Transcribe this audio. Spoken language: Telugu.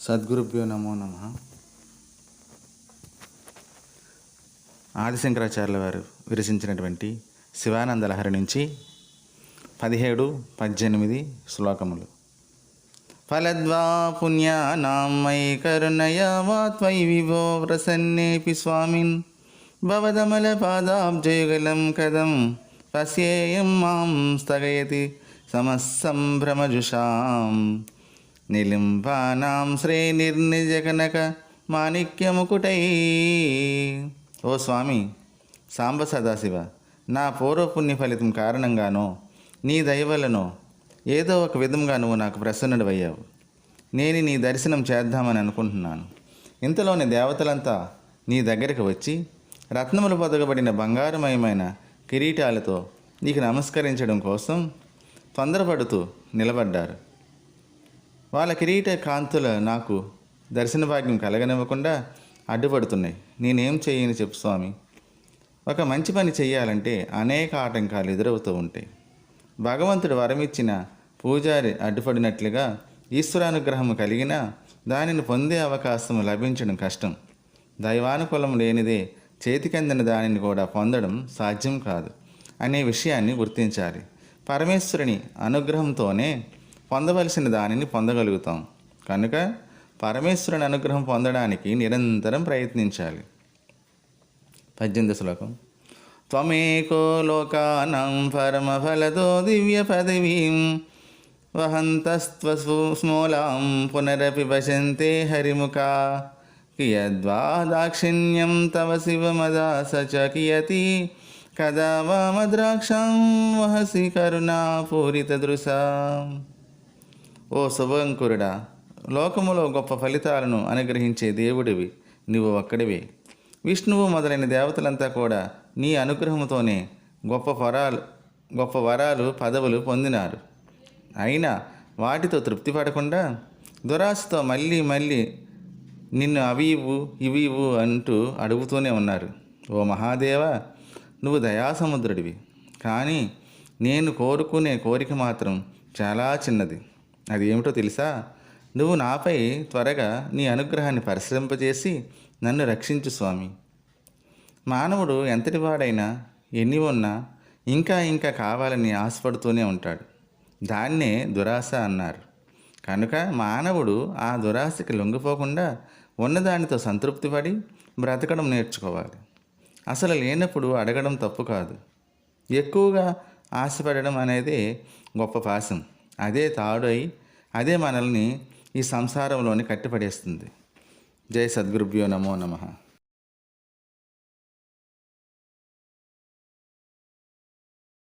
సద్గురుభ్యో నమో నమ. ఆదిశంకరాచార్యుల వారు విరచించినటువంటి శివానంద లహరి నుంచి పదిహేడు పద్దెనిమిది శ్లోకములు. ఫలద్వా పుణ్యానాం కరుణయా వా విభో ప్రసన్నేపి స్వామిన్. భవదమల పాదాబ్జయుగలం కదం పశ్యేయం మాం స్థగయతి సమస్సంభ్రమజుషాం నిలింబానాం శ్రేణిర్నిజకనక మాణిక్యముకుటై. ఓ స్వామి సాంబ సదాశివ నా పూర్వపుణ్య ఫలితం కారణంగానో నీ దయవలనో ఏదో ఒక విధంగా నువ్వు నాకు ప్రసన్నుడవయ్యావు. నేను నీ దర్శనం చేద్దామని అనుకుంటున్నాను. ఇంతలోని దేవతలంతా నీ దగ్గరికి వచ్చి రత్నములు పొదగబడిన బంగారమయమైన కిరీటాలతో నీకు నమస్కరించడం కోసం తొందరపడుతూ నిలబడ్డారు. వాళ్ళ కిరీట కాంతులు నాకు దర్శన భాగ్యం కలగనివ్వకుండా అడ్డుపడుతున్నాయి. నేనేం చేయని చెప్పు స్వామి. ఒక మంచి పని చేయాలంటే అనేక ఆటంకాలు ఎదురవుతూ ఉంటాయి. భగవంతుడు వరమిచ్చిన పూజారి అడ్డుపడినట్లుగా ఈశ్వరానుగ్రహం కలిగినా దానిని పొందే అవకాశం లభించడం కష్టం. దైవానుకూలం లేనిదే చేతికందిన దానిని కూడా పొందడం సాధ్యం కాదు. అనే విషయాన్ని గుర్తించాలి. పరమేశ్వరుని అనుగ్రహంతోనే పొందవలసిన దానిని పొందగలుగుతాం. కనుక పరమేశ్వరుని అనుగ్రహం పొందడానికి నిరంతరం ప్రయత్నించాలి. పద్దెనిమిది శ్లోకం. త్వమేకో లోకానం పరమఫలతో దివ్య పదవీం వహంతస్త్వసు స్మూలాం పునరపి వశంతే హరిముఖా. కియద్వా దాక్షిణ్యం తవ శివమదాస చ కియతి. కదా వామద్రాక్షాం వహసి కరుణా పూరిత దృశా ఓ శుభంకురుడా లోకములో గొప్ప ఫలితాలను అనుగ్రహించే దేవుడివి నువ్వు ఒక్కడివే. విష్ణువు మొదలైన దేవతలంతా కూడా నీ అనుగ్రహంతోనే గొప్ప వరాలు గొప్ప వరాలు పదవులు పొందినారు. అయినా వాటితో తృప్తి పడకుండా దురాశతో మళ్ళీ మళ్ళీ నిన్ను అవి ఇవ్వు ఇవి ఇవ్వు అంటూ అడుగుతూనే ఉన్నారు. ఓ మహాదేవ నువ్వు దయాసముద్రుడివి. కానీ నేను కోరుకునే కోరిక మాత్రం చాలా చిన్నది. అది ఏమిటో తెలుసా? నువ్వు నాపై త్వరగా నీ అనుగ్రహాన్ని పరిశ్రమింపజేసి నన్ను రక్షించు స్వామి. మానవుడు ఎంతటి వాడైనా ఎన్ని ఉన్నా ఇంకా ఇంకా కావాలని ఆశపడుతూనే ఉంటాడు. దాన్నే దురాశ అన్నారు. కనుక మానవుడు ఆ దురాశకి లొంగిపోకుండా ఉన్నదానితో సంతృప్తిపడి బ్రతకడం నేర్చుకోవాలి. అసలు లేనప్పుడు అడగడం తప్పు కాదు. ఎక్కువగా ఆశపడడం అనేది గొప్ప పాశం. అదే తాడై అదే మనల్ని ఈ సంసారంలోని కట్టిపడేస్తుంది. జై సద్గురుభ్యో నమో నమః.